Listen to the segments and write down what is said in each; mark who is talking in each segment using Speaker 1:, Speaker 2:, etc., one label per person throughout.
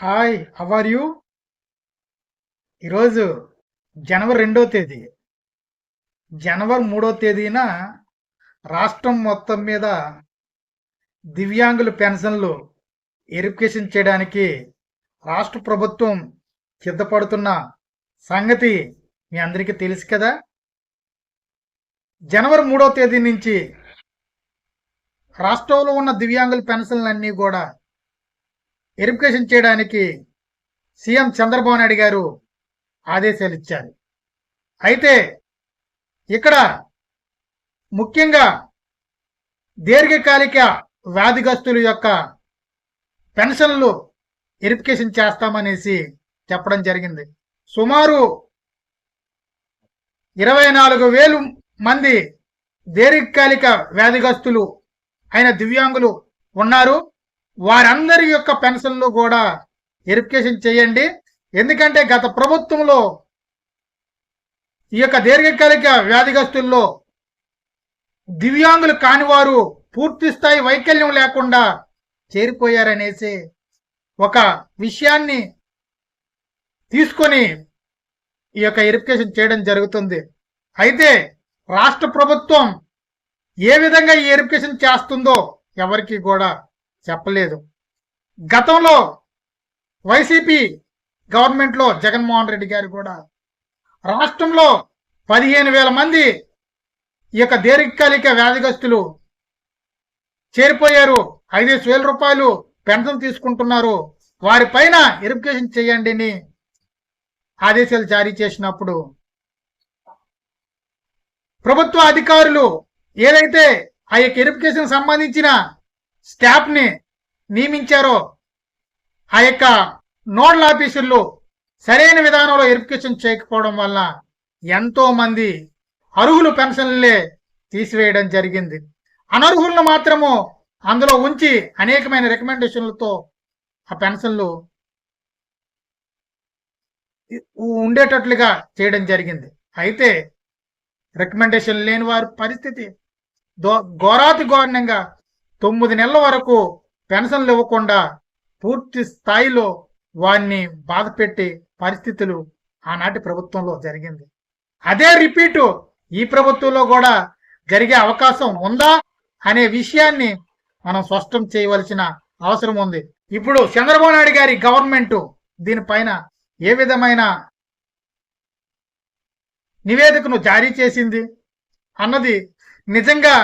Speaker 1: Hi how are you ఈరోజు జనవరి రెండో తేదీ. జనవరి మూడో తేదీన రాష్ట్రం మొత్తం మీద దివ్యాంగుల పెన్షన్లు వెరిఫికేషన్ చేయడానికి రాష్ట్ర ప్రభుత్వం సిద్ధపడుతున్న సంగతి మీ అందరికీ తెలుసు కదా? జనవరి మూడో తేదీ నుంచి రాష్ట్రంలో ఉన్న దివ్యాంగుల పెన్షన్లన్నీ కూడా వెరిఫికేషన్ చేయడానికి సీఎం చంద్రబాబు నాయుడు గారు ఆదేశాలు ఇచ్చారు. అయితే ఇక్కడ ముఖ్యంగా దీర్ఘకాలిక వ్యాధిగ్రస్తుల యొక్క పెన్షన్లు వెరిఫికేషన్ చేస్తామనేసి చెప్పడం జరిగింది. సుమారు ఇరవై నాలుగు వేలు మంది దీర్ఘకాలిక వ్యాధిగ్రస్తులు అయిన దివ్యాంగులు ఉన్నారు. వారందరి యొక్క పెన్షన్లు కూడా వెరిఫికేషన్ చేయండి. ఎందుకంటే గత ప్రభుత్వంలో ఈ యొక్క దీర్ఘకాలిక వ్యాధిగస్తుల్లో దివ్యాంగులు కాని వారు పూర్తి స్థాయి వైకల్యం లేకుండా చేరిపోయారనేసి ఒక విషయాన్ని తీసుకొని ఈ యొక్క వెరిఫికేషన్ చేయడం జరుగుతుంది. అయితే రాష్ట్ర ప్రభుత్వం ఏ విధంగా ఈ వెరిఫికేషన్ చేస్తుందో ఎవరికి కూడా చెప్పలేదు. గతంలో వైసీపీ గవర్నమెంట్లో జగన్మోహన్ రెడ్డి గారు కూడా రాష్ట్రంలో పదిహేను వేల మంది ఈ యొక్క దీర్ఘకాలిక వ్యాధిగ్రస్తులు చేరిపోయారు. ఐదేసి వేల రూపాయలు పెన్షన్ తీసుకుంటున్నారు. వారిపైన వెరిఫికేషన్ చేయండి అని ఆదేశాలు జారీ చేసినప్పుడు ప్రభుత్వ అధికారులు ఏదైతే ఆ యొక్క వెరిఫికేషన్ సంబంధించిన స్టాఫ్ని నియమించారో ఆ యొక్క నోడల్ ఆఫీసుల్లో సరైన విధానంలో వెరిఫికేషన్ చేయకపోవడం వల్ల ఎంతోమంది అర్హులు పెన్షన్లే తీసివేయడం జరిగింది. అనర్హులను మాత్రము అందులో ఉంచి అనేకమైన రికమెండేషన్లతో ఆ పెన్షన్లు ఉండేటట్లుగా చేయడం జరిగింది. అయితే రికమెండేషన్ లేని వారి పరిస్థితి ఘోరాతి ఘోరణంగా తొమ్మిది నెలల వరకు పెన్షన్లు ఇవ్వకుండా పూర్తి స్థాయిలో వారిని బాధపెట్టి పరిస్థితులు ఆనాటి ప్రభుత్వంలో జరిగింది. అదే రిపీటు ఈ ప్రభుత్వంలో కూడా జరిగే అవకాశం ఉందా అనే విషయాన్ని మనం స్పష్టం చేయవలసిన అవసరం ఉంది. ఇప్పుడు చంద్రబాబు నాయుడు గారి గవర్నమెంట్ దీనిపైన ఏ విధమైన నివేదికను జారీ చేసింది అన్నది నిజంగా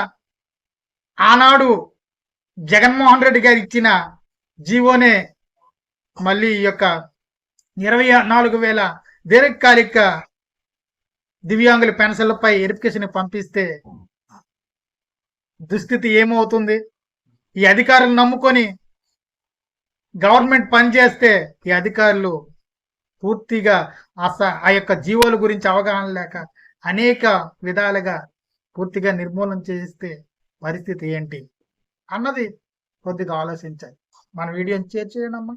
Speaker 1: ఆనాడు జగన్మోహన్ రెడ్డి గారు ఇచ్చిన జీవోనే మళ్ళీ ఈ యొక్క ఇరవై నాలుగు వేల దీర్ఘకాలిక దివ్యాంగుల పెన్షన్లపై వెరిఫికేషన్ పంపిస్తే దుస్థితి ఏమవుతుంది? ఈ అధికారులు నమ్ముకొని గవర్నమెంట్ పనిచేస్తే ఈ అధికారులు పూర్తిగా ఆ యొక్క జీవోల గురించి అవగాహన లేక అనేక విధాలుగా పూర్తిగా నిర్మూలన చేస్తే పరిస్థితి ఏంటి? అన్నది కొద్దిగా ఆలోచించాలి. మన వీడియోని షేర్ చేయడమ్మా